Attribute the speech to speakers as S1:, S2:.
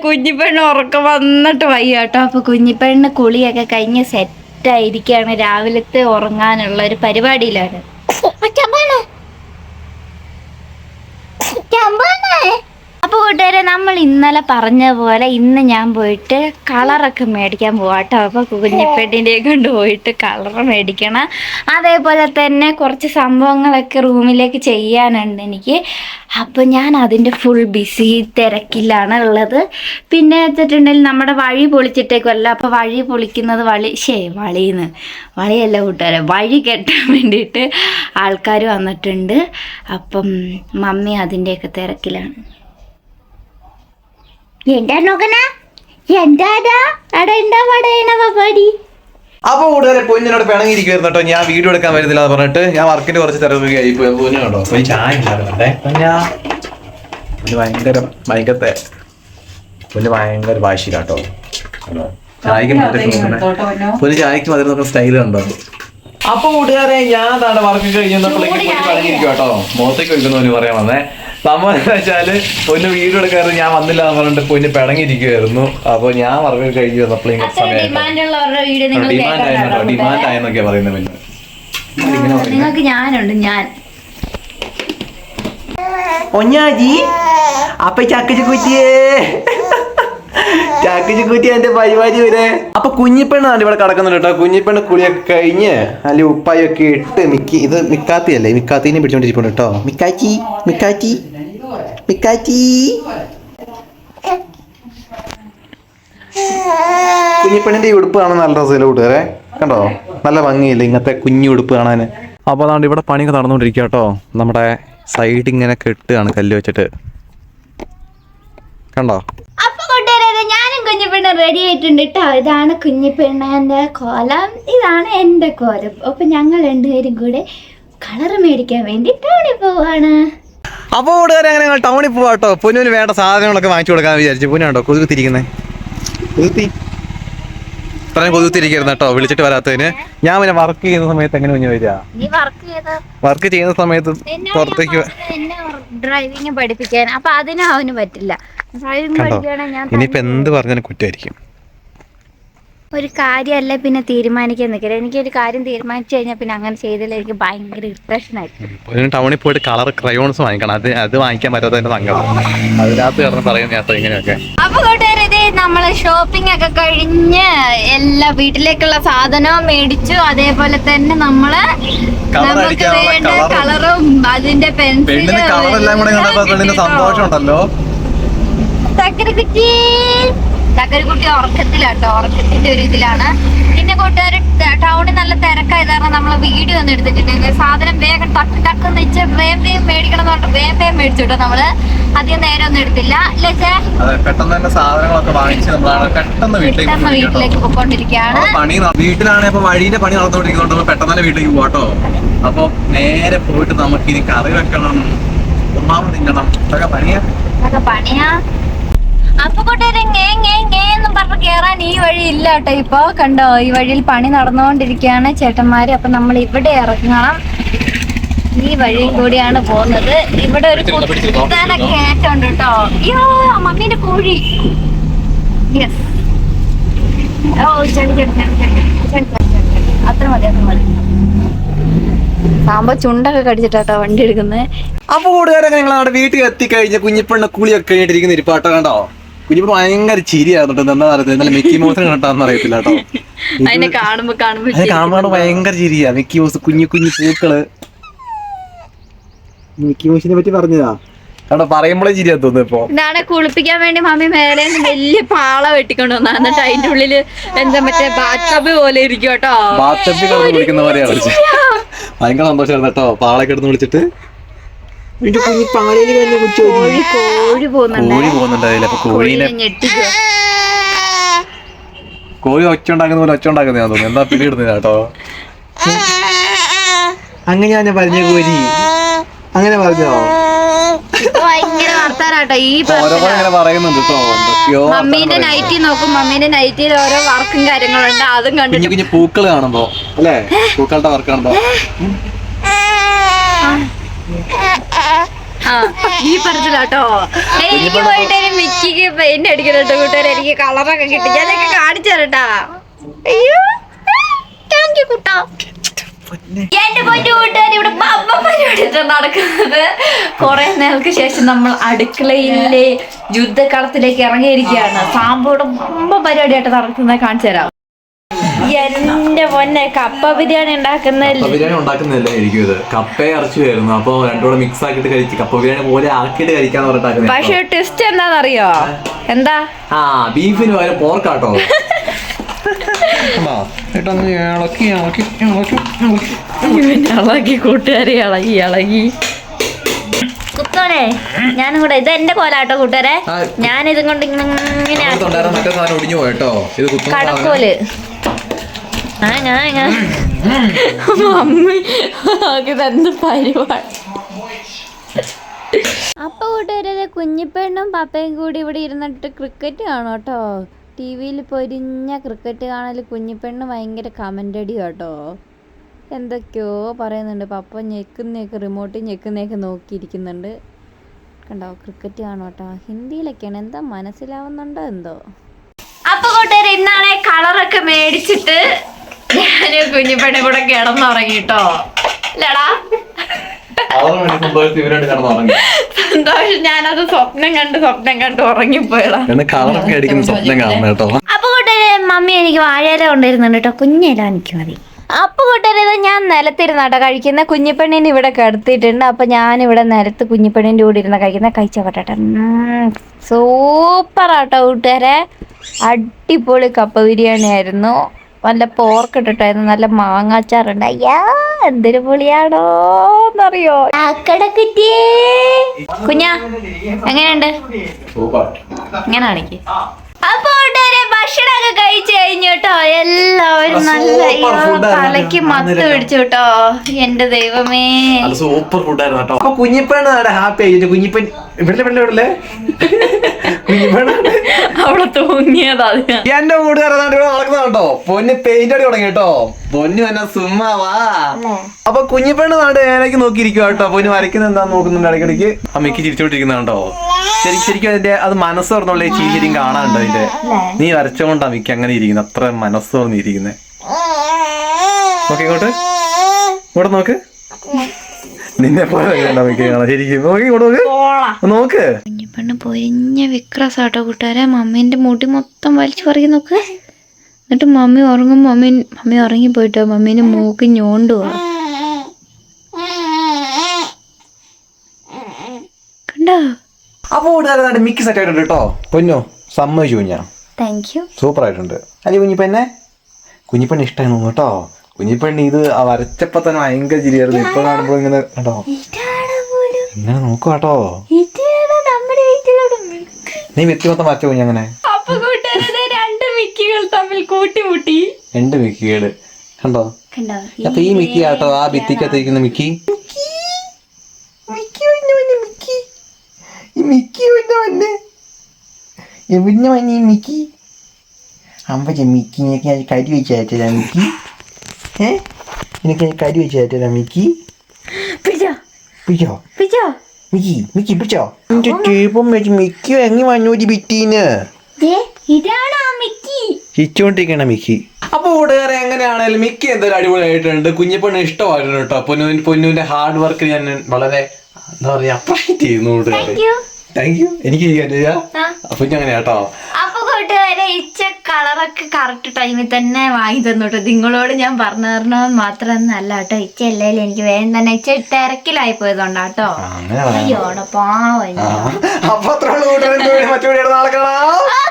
S1: കുഞ്ഞിപ്പെണ്ണ് ഉറക്കം വന്നിട്ട് വയ്യ കേട്ടോ അപ്പൊ കുഞ്ഞിപ്പെണ്ണ് കുളിയൊക്കെ കഴിഞ്ഞ് സെറ്റായിരിക്കാണ് രാവിലത്തെ ഉറങ്ങാനുള്ള ഒരു പരിപാടിയിലാണ് അപ്പൊ കൂട്ടുകാരെ ഇന്നലെ പറഞ്ഞ പോലെ ഇന്ന് ഞാൻ പോയിട്ട് കളറൊക്കെ മേടിക്കാൻ പോവാട്ടോ. അപ്പൊ കുഞ്ഞിപ്പെട്ടിന്റെ കൊണ്ട് പോയിട്ട് കളർ മേടിക്കണം. അതേപോലെ തന്നെ കുറച്ച് സംഭവങ്ങളൊക്കെ റൂമിലേക്ക് ചെയ്യാനുണ്ട് എനിക്ക്. അപ്പൊ ഞാൻ അതിന്റെ ഫുൾ ബിസി തിരക്കിലാണ് ഉള്ളത്. പിന്നെ വെച്ചിട്ടുണ്ടെങ്കിൽ നമ്മുടെ വഴി പൊളിച്ചിട്ടേക്കുമല്ല അപ്പൊ വഴി പൊളിക്കുന്നത് വളി ശേ വളിന്ന് വളിയല്ല കൂട്ടുകാരെ വഴി കെട്ടാൻ വേണ്ടിയിട്ട് ആൾക്കാർ വന്നിട്ടുണ്ട്. അപ്പം മമ്മി അതിന്റെയൊക്കെ തിരക്കിലാണ്. എന്താ നോക്കണ എന്താടാ? എന്താ പടയണ
S2: അപ്പൊ കൂടുതലെ പൊന്നിനോട് പിണങ്ങിയിരിക്കുവായിരുന്നു കേട്ടോ. ഞാൻ വീഡിയോ എടുക്കാൻ വരുന്നില്ല എന്ന് പറഞ്ഞിട്ട് ഞാൻ വർക്കിന്റെ കുറച്ച് തിരക്കുകയായി പോയി. പോയി ചായ പൊന്നാ. ഭയങ്കര ഭയങ്കരത്തെ പൊന്ന് ഭയങ്കര വാശിയിലാട്ടോ? ചായക്ക് പൊന്ന് ചായക്ക് മധുരം സ്റ്റൈൽ ഉണ്ടോ അപ്പൊ കൂട്ടുകാരെ ഞാൻ വർക്ക് പിണങ്ങിയിരിക്കും കേട്ടോ. മുഖത്തേക്ക് വെക്കുന്നു പറയാൻ വന്നേ. സംഭവം എന്താ വെച്ചാൽ പൊന്ന് വീട് എടുക്കാറ് ഞാൻ വന്നില്ല എന്ന് പറഞ്ഞിട്ട് പൊന്ന് പിണങ്ങിയിരിക്കുവായിരുന്നു. അപ്പൊ ഞാൻ വർക്ക് കഴിഞ്ഞു വന്നപ്പോൾ
S1: ഡിമാൻഡ്
S2: ആയിരുന്നു ഡിമാൻഡ് ആയെന്നൊക്കെയാ പറയുന്നത് പിന്നെ.
S1: നിങ്ങൾക്ക് ഞാനുണ്ട് ഞാൻ.
S2: ഒഞ്ഞാജി അപ്പൊ ചക്കച്ചു കുറ്റിയേ ചക്കച്ച് കുറ്റി എന്റെ പരിപാടി വരെ. അപ്പൊ കുഞ്ഞിപ്പെണ്ണാണ് ഇവിടെ കിടക്കുന്നുണ്ട് കേട്ടോ. കുഞ്ഞിപ്പെണ്ണ് കുളിയൊക്കെ കഴിഞ്ഞ് അല്ലെ ഉപ്പായൊക്കെ ഇട്ട് മിക്കി ഇത് മിക്കാത്തിയല്ലേ? മിക്കാത്തീനെ പിടിച്ചോണ്ടിരിപ്പുണ്ട് കേട്ടോ. മിക്കാച്ചി മിക്കാച്ചി. മിക്കാച്ചി കുഞ്ഞിപ്പെണ്ണിന്റെ ഈ ഉടുപ്പ് കാണാൻ നല്ല രസമില്ല കൂട്ടുകാരെ? കണ്ടോ? നല്ല ഭംഗിയില്ല ഇങ്ങനത്തെ കുഞ്ഞു ഉടുപ്പ് കാണാൻ. അപ്പോൾ അതാണ്ട് ഇവിടെ പണിയൊക്കെ നടന്നുകൊണ്ടിരിക്കുക കേട്ടോ. നമ്മുടെ സൈഡ് ഇങ്ങനെ കെട്ടുകയാണ് കല്ല് വെച്ചിട്ട്. കണ്ടോ?
S1: ഞാനും കുഞ്ഞിപ്പെണ്ണ റെഡി ആയിട്ടുണ്ട് കേട്ടോ. ഇതാണ് കുഞ്ഞിപ്പെണ്ണന്റെ കോലം. ഇതാണ് എന്റെ കോലം. അപ്പൊ ഞങ്ങൾ രണ്ടുപേരും കൂടെ കളർ മേടിക്കാൻ വേണ്ടി ടൗണിൽ പോവാണ്.
S2: അപ്പോൾ കൂട്ടുകാരെ അങ്ങനെ ഞങ്ങൾ ടൗണിൽ പോവാ കേട്ടോ. പൊന്നുവിന് വേണ്ട സാധനങ്ങളൊക്കെ വാങ്ങിച്ചു കൊടുക്കാൻ വിചാരിച്ചു. പൊന്നുണ്ടോ കൊതുകുത്തിരിക്കുന്നേ. കൊതുകുത്തി. ഇത്രയും കൊതുകുത്തിരിക്കുന്നു കേട്ടോ വിളിച്ചിട്ട് വരാത്തതിന്. ഞാൻ പിന്നെ വർക്ക് ചെയ്യുന്ന സമയത്ത് എങ്ങനെ കുഞ്ഞു വരിക?
S1: നീ വർക്ക് ചെയ്ത?
S2: വർക്ക് ചെയ്യുന്ന സമയത്ത് പുറത്തേക്ക്
S1: ഡ്രൈവിംഗ് പഠിപ്പിക്കാൻ? അപ്പൊ അതിനും അവന് പറ്റില്ല.
S2: ഇനിയിപ്പോ എന്ത് പറഞ്ഞാലും കുറ്റമായിരിക്കും.
S1: ഒരു കാര്യമല്ല പിന്നെ തീരുമാനിക്കാൻ നിൽക്കരുത് എനിക്ക് ഒരു കാര്യം തീരുമാനിച്ചു കഴിഞ്ഞാൽ പിന്നെ അങ്ങനെ ചെയ്തില്ല എനിക്ക് ഭയങ്കര ഇറിറ്റേഷൻ ആയിരിക്കും
S2: ടൗണിൽ പോയിട്ട് കളർ ക്രയോൺസ് വാങ്ങിക്കണം. അത് അത് വാങ്ങിക്കാൻ പറ്റാത്തതിന്റെ സങ്കടം. അതിനകത്ത് കിടന്ന് പറയുന്ന കേട്ടോ ഇങ്ങനെയൊക്കെ.
S1: അപ്പൊ കൂട്ടുകാരെ ഇതേ നമ്മൾ ഷോപ്പിംഗ് ഒക്കെ കഴിഞ്ഞ് എല്ലാ വീട്ടിലേക്കുള്ള സാധനവും മേടിച്ചു. അതേപോലെ തന്നെ
S2: നമ്മൾ
S1: നമുക്ക് വേണ്ട കളറും അതിന്റെ
S2: പെൻസിലും സന്തോഷം ഉണ്ടല്ലോ
S1: ചക്കരക്കുറ്റി ചക്കരക്കുട്ടി ഉറക്കത്തിലാട്ടോ ഉറക്കത്തിന്റെ ഒരു ഇതിലാണ്. പിന്നെ കൂട്ടുകാർ ടൗണിൽ നല്ല തിരക്കായത് കാരണം നമ്മൾ വീഡിയോ ഒന്നും എടുത്തിട്ടുണ്ടെങ്കിൽ സാധനം വേഗം ടക്ക് ടക്ക് എന്ന് വെച്ച് വേം വേം മേടിക്കണം എന്ന് പറഞ്ഞിട്ട് വേം വേം മേടിച്ചു കേട്ടോ നമ്മൾ. അധികം നേരം ഒന്നും എടുത്തില്ല.
S2: പെട്ടെന്ന് തന്നെ സാധനങ്ങളൊക്കെ വാങ്ങിച്ച് നമ്മളാണ് പെട്ടെന്ന് വീട്ടിലേക്ക്
S1: വീട്ടിലേക്ക് പോയിക്കൊണ്ടിരിക്കുകയാണ്.
S2: പണി വീട്ടിലാണ് അപ്പൊ വഴീന്റെ പണി നടന്നുകൊണ്ടിരിക്കുന്നത് പെട്ടെന്ന് തന്നെ വീട്ടിലേക്ക് പോവാട്ടോ. അപ്പൊ നേരെ പോയിട്ട് നമുക്ക് ഇനി കറി വെക്കണം. ഉമ്മാവ് തിന്നണം. പണിയാ?
S1: അതൊക്കെ പണിയാ. അപ്പൊ കൂട്ടുകാരെ ngേ ngേ ngേ എന്നും പറഞ്ഞ് കേറാൻ ഈ വഴി ഇല്ല കേട്ടോ ഇപ്പൊ കണ്ടോ ഈ വഴിയിൽ പണി നടന്നുകൊണ്ടിരിക്കുകയാണ് ചേട്ടന്മാര്. അപ്പൊ നമ്മൾ ഇവിടെ ഇറങ്ങണം. ഈ വഴിയും കൂടിയാണ് പോകുന്നത്. ഇവിടെ ഒരു കുത്തനെ കയറ്റമുണ്ട് കേട്ടോ. അയ്യോ മമ്മീന്റെ കോഴി. യെസ് ഓ ചെടി ചെടി ചെടി ചെടി ചെടി. അത്ര മതി അത്ര മതി. സാമ്പ ചുണ്ടൊക്കെ കടിച്ചിട്ടാട്ടോ വണ്ടി എടുക്കുന്നത്
S2: അപ്പൊ കൂട്ടുകാരൊക്കെ ഞങ്ങൾ നമ്മുടെ വീട്ടിൽ എത്തിക്കഴിഞ്ഞ കുഞ്ഞിപ്പെണ്ണ കുളിയൊക്കെ കഴിഞ്ഞിട്ടിരിക്കുന്ന ഇരിപ്പാട്ടോ കണ്ടോ? കുഞ്ഞിപ്പെണ്ണ ഭയങ്കര ചിരിയായിരുന്നു എന്താ പറയുന്നത് മിക്കി മൗസിനെ കണ്ടാന്ന് അറിയത്തില്ല കേട്ടോ.
S1: അതിനെ കാണുമ്പോ കാണുമ്പോ
S2: കാണുമ്പോൾ ഭയങ്കര ചിരിയാ. മിക്കി മൗസ് കുഞ്ഞു കുഞ്ഞു പൂക്കൾ. മിക്കി മൗസിനെ പറ്റി പറഞ്ഞതാ. പറയുമ്പോഴേ ചിരിയാ തോന്നുന്നു ഇപ്പൊ.
S1: കുളിപ്പിക്കാൻ വേണ്ടി മമ്മി മേലെ വലിയ പാള വെട്ടിക്കൊണ്ട് വന്ന. എന്നിട്ട് അതിന്റെ ഉള്ളിൽ എന്താ മറ്റേ ബാത്തബ് പോലെ ഇരിക്കും കേട്ടോ.
S2: വിളിക്കുന്ന പോലെയാ ഭയങ്കര സന്തോഷമായിരുന്നു കേട്ടോ. പാളൊക്കെ എടുത്ത് വിളിച്ചിട്ട് എന്റെ കുഞ്ഞി പാളയിൽ വരുന്ന കൊച്ചു
S1: കോഴി കോഴി പോകുന്നുണ്ട്
S2: കോഴി പോകുന്നുണ്ട് അതിൽ അപ്പൊ കോഴീനെ കോഴി ഒച്ച ഉണ്ടാക്കുന്ന പോലെ ഒച്ച ഉണ്ടാക്കുന്ന തോന്നുന്നു. എന്താ പിടിയിടുന്നില്ല കേട്ടോ? അങ്ങനെ ഞാൻ പറഞ്ഞ കോഴി. അങ്ങനെ പറഞ്ഞോ?
S1: ഭയങ്കര വർത്താനാട്ടോ. ഈ മമ്മീന്റെ നൈറ്റി നോക്കും. മമ്മീന്റെ നൈറ്റിയിൽ ഓരോ വർക്കും കാര്യങ്ങളുണ്ട്. അതും
S2: കുഞ്ഞു
S1: കണ്ടിട്ട്
S2: കുഞ്ഞു പൂക്കൾ കാണുമ്പോ അല്ലേ? പൂക്കളുടെ വർക്ക് കാണുമ്പോ.
S1: ഈ പറഞ്ഞില്ലാട്ടോ. എനിക്ക് പോയിട്ട് മിക്കിക്ക് പെയിന്റ് അടിക്കണം കേട്ടോ കൂട്ടുകാരെ എനിക്ക് കളറൊക്കെ കിട്ടി. ഞാനൊക്കെ കാണിച്ചു തരട്ടാ. അയ്യോ. താങ്ക് യു കുട്ടാ. എന്റെ പൊന്നു കൂട്ടുകാർ ഇവിടെ നടക്കുന്നത്. കുറെ നേരക്ക് ശേഷം നമ്മൾ അടുക്കളയിലെ യുദ്ധക്കളത്തിലേക്ക് ഇറങ്ങിയിരിക്കുകയാണ്. സാമ്പോടെ പരിപാടിയായിട്ട് നടക്കുന്നത് കാണിച്ചു തരാം. എന്റെ പൊന്നെ കപ്പ ബിരിയാണി ഉണ്ടാക്കുന്നില്ല
S2: കപ്പ ബിരിയാണി ഉണ്ടാക്കുന്നില്ല എനിക്കും ഇത്. കപ്പയെ ഇറച്ചി വരുന്നു. അപ്പൊ രണ്ടുകൂടെ മിക്സ് ആക്കിട്ട് കഴിച്ച് കപ്പ ബിരിയാണി പോലെ ആക്കിട്ട് കഴിക്കാന്ന് പറഞ്ഞിട്ടാക്കുന്നത്
S1: പക്ഷെ ട്വിസ്റ്റ് എന്താണെന്നറിയോ എന്താ?
S2: ആ ബീഫിന് പകരം പോർക്കാട്ടോ. ഇളക്കി ഇളക്കി ഇളക്കി ഇളക്കി.
S1: ഇളകി കൂട്ടുകാരെ ഇളകി ഞാനും കൂടെ ഇത് എന്റെ കോലാട്ടോ കൂട്ടുകാരെ.
S2: ഞാൻ
S1: ഞാനിതും കൊണ്ട് ഇങ്ങനെ കടക്കോൽ. മമ്മി ഇതെന്ത് പരിപാടി അപ്പൊ കൂട്ടുകാരെ കുഞ്ഞിപ്പെണ്ണും പപ്പയും കൂടി ഇവിടെ ഇരുന്നിട്ട് ക്രിക്കറ്റ് കാണും കേട്ടോ. ടി വിയിൽ പൊരിഞ്ഞ ക്രിക്കറ്റ് കാണൽ കുഞ്ഞിപ്പെണ്ണ് ഭയങ്കര കമന്റടി കേട്ടോ എന്തൊക്കെയോ പറയുന്നുണ്ട്. പപ്പ ഞെക്കുന്നേക്ക് റിമോട്ട് ഞെക്കുന്നേക്ക് നോക്കിയിരിക്കുന്നുണ്ട്. കണ്ടോ ക്രിക്കറ്റ് കാണും കേട്ടോ. ഹിന്ദിയിലൊക്കെയാണ്. എന്താ മനസ്സിലാവുന്നുണ്ടോ എന്തോ. അപ്പൊ കൂട്ടുകാരെ ഇന്നാണെ കളറൊക്കെ മേടിച്ചിട്ട് ഞാനും കുഞ്ഞിപ്പണി കൂടെ കിടന്നുറങ്ങിട്ടോ അല്ലടാ സന്തോഷം ഞാനത് സ്വപ്നം കണ്ട് സ്വപ്നം കണ്ട്
S2: കളറൊക്കെ അടിക്കുന്ന സ്വപ്നം കേട്ടോ.
S1: അപ്പൊ കൂട്ടരെ മമ്മി എനിക്ക് വാഴയില കൊണ്ടിരുന്നുണ്ട് കേട്ടോ കുഞ്ഞില എനിക്ക് മതി. അപ്പൊ കൂട്ടരെ ഇത് ഞാൻ നിലത്തിരുന്നാട്ടോ കഴിക്കുന്ന. കുഞ്ഞിപ്പെണ്ണിനെ ഇവിടെ കിടത്തിയിട്ടുണ്ട്. അപ്പൊ ഞാൻ ഇവിടെ നിലത്ത് കുഞ്ഞിപ്പെണ്ണിന്റെ കൂടെ ഇരുന്ന കഴിക്കുന്ന. കഴിച്ച പറ്റട്ടെ സൂപ്പറാട്ടോ കൂട്ടുകാരെ. അടിപൊളി കപ്പ ബിരിയാണി ആയിരുന്നു നല്ല പോർക്ക് ഇട്ടിട്ടായിരുന്നു നല്ല മാങ്ങാച്ചാറുണ്ട്. അയ്യാ എന്തൊരു പുളിയാണോ എന്നറിയോ അക്കടക്കുറ്റിയേ കുഞ്ഞാ എങ്ങനെയുണ്ട്?
S2: സൂപ്പർ.
S1: ഇങ്ങനെ കാണിക്ക്. അപ്പൊ ഭക്ഷണമൊക്കെ കഴിച്ചു കഴിഞ്ഞു കേട്ടോ. എല്ലാവരും നല്ല തലയ്ക്ക് മത്ത് പിടിച്ചു കേട്ടോ. എന്റെ ദൈവമേ.
S2: സൂപ്പർ ഫുഡായിരുന്നു കേട്ടോ. കുഞ്ഞിപ്പാണ് ഹാപ്പി ആയിട്ട് കുഞ്ഞിപ്പൻ ഇവിടെ ഇവിടെ ഇവിടെ.
S1: അവളെ തൂങ്ങിയതാ
S2: എന്റെ കൂട്ടുകാരനാണ്ട് ഇവിടെ നടക്കുന്ന കേട്ടോ പൊന്ന് പെയിന്റ് അടി തുടങ്ങി കേട്ടോ. പൊന്നു എന്നാ സുമ്മാവാ അപ്പൊ കുഞ്ഞിപ്പെണ്ണ് നാട് ഏനക്ക് നോക്കിയിരിക്കുക കേട്ടോ. പൊന്ന് വരയ്ക്കുന്ന എന്താ നോക്കുന്നുണ്ട് ഇടയ്ക്കിടയ്ക്ക്. അമ്മയ്ക്ക് ചിരിച്ചോണ്ടിരിക്കുന്നുണ്ടോ ശരിക്കും ശരിക്കും അതിന്റെ അത് മനസ്സ് തുറന്നുള്ള ചിരി ശരിക്കും കാണാനുണ്ട് അതിന്റെ. നീ വരച്ചോണ്ടാ മിക്ക അങ്ങനെ ഇരിക്കുന്നത് അത്ര മനസ്സ് തുറന്നിരിക്കുന്നത് നോക്കി ഇങ്ങോട്ട്. ഇങ്ങോട്ട് നോക്ക്. നിന്നെ പോലെ ശരിക്കും. നോക്കി ഇങ്ങോട്ട് നോക്ക്. നോക്ക്.
S1: കുഞ്ഞിപ്പെണ്ണ് പൊരിഞ്ഞ വിക്രസാട്ടോ കൂട്ടുകാരെ. മമ്മീന്റെ മുടി മൊത്തം വലിച്ചു പറിക്കും നോക്ക്. എന്നിട്ട് മമ്മി ഉറങ്ങും. Mummy mummy ഉറങ്ങിപ്പോയിട്ടോ? മമ്മീന്റെ മൂക്ക് ഞോണ്ടുവാ കണ്ടോ?
S2: അപ്പൊ കൂട്ടുകാരനായിട്ട് മിക്ക സെറ്റ് ആയിട്ടുണ്ട് കേട്ടോ. പൊന്നോ സമ്മതിച്ചു കുഞ്ഞാ.
S1: താങ്ക് യു
S2: സൂപ്പർ ആയിട്ടുണ്ട്. അല്ലെ കുഞ്ഞിപ്പെന്നെ കുഞ്ഞിപ്പെണ്ണ് ഇഷ്ടമാണ് കേട്ടോ. കുഞ്ഞിപ്പെണ്ണ് ഇത് വരച്ചപ്പോൾ വരച്ചപ്പോ തന്നെ ഭയങ്കര ചിരിയായിരുന്നു. ഇപ്പൊ കാണുമ്പോ ഇങ്ങനെ കേട്ടോ ഇങ്ങനെ നോക്കുക കേട്ടോ. നീ വ്യക്തി മൊത്തം പോയി അങ്ങനെ?
S1: അപ്പൊ രണ്ട് മിക്കികൾ തമ്മിൽ കൂട്ടിമുട്ടി.
S2: രണ്ട് മിക്കികൾ കണ്ടോ?
S1: കണ്ടോ?
S2: അപ്പൊ ഈ മിക്കി ആട്ടോ ആ ഭിത്തിക്കകത്തിരിക്കുന്ന മിക്കി? മിക്കി? മിക്കി ഈ മിക്കി വന്നെ വന്നെ എവിടുന്ന് വന്നെ ഈ മിക്കി. അമ്പച്ച മിക്കിനെയൊക്കെ ഞാൻ കരി വെച്ചായിട്ടില്ല മിക്കി. ഏ? മിക്കി.
S1: പിടിച്ചോ
S2: പിടിച്ചോ മിക്കി മിക്കി പിടിച്ചോ എന്റെ ടേപ്പം മിക്കി എങ്ങി വന്നു ഒരു ഭിത്തീന്ന്
S1: ദേ, ഇതാണ് ആ മിക്കി
S2: ചിരിച്ചോണ്ടിരിക്കണ മിക്കി അപ്പൊ കൂട്ടുകാരെ എങ്ങനെയാണെങ്കിലും മിക്കി എന്തൊരു അടിപൊളിയായിട്ടുണ്ട് കുഞ്ഞിപ്പെണ്ണ് ഇഷ്ടമായിരുന്നു കേട്ടോ പൊന്നു പൊന്നുവിന്റെ ഹാർഡ് വർക്ക് ഞാൻ വളരെ എന്താ പറയാ അപ്രീഷിയേറ്റ് ചെയ്യുന്നു കൂട്ടുകാരെ
S1: you.
S2: താങ്ക് യു എനിക്ക്. അപ്പൊ ഞാൻ അങ്ങനെ കേട്ടോ
S1: അപ്പൊ കൂട്ടുകാരെ ഇച്ച കളറൊക്കെ കറക്റ്റ് ടൈമിൽ തന്നെ വാങ്ങി തന്നു കേട്ടോ നിങ്ങളോട് ഞാൻ പറഞ്ഞു തരണമെന്ന് അല്ല കേട്ടോ. ഇച്ച അല്ലേലും എനിക്ക് വേഗം തന്നെ ഇച്ച തിരക്കിലായി പോയതുകൊണ്ടാട്ടോ
S2: അയ്യോടൊപ്പം. അപ്പൊ അത്ര കൂട്ടുകാരെ. മറ്റു നാളെ കാണാം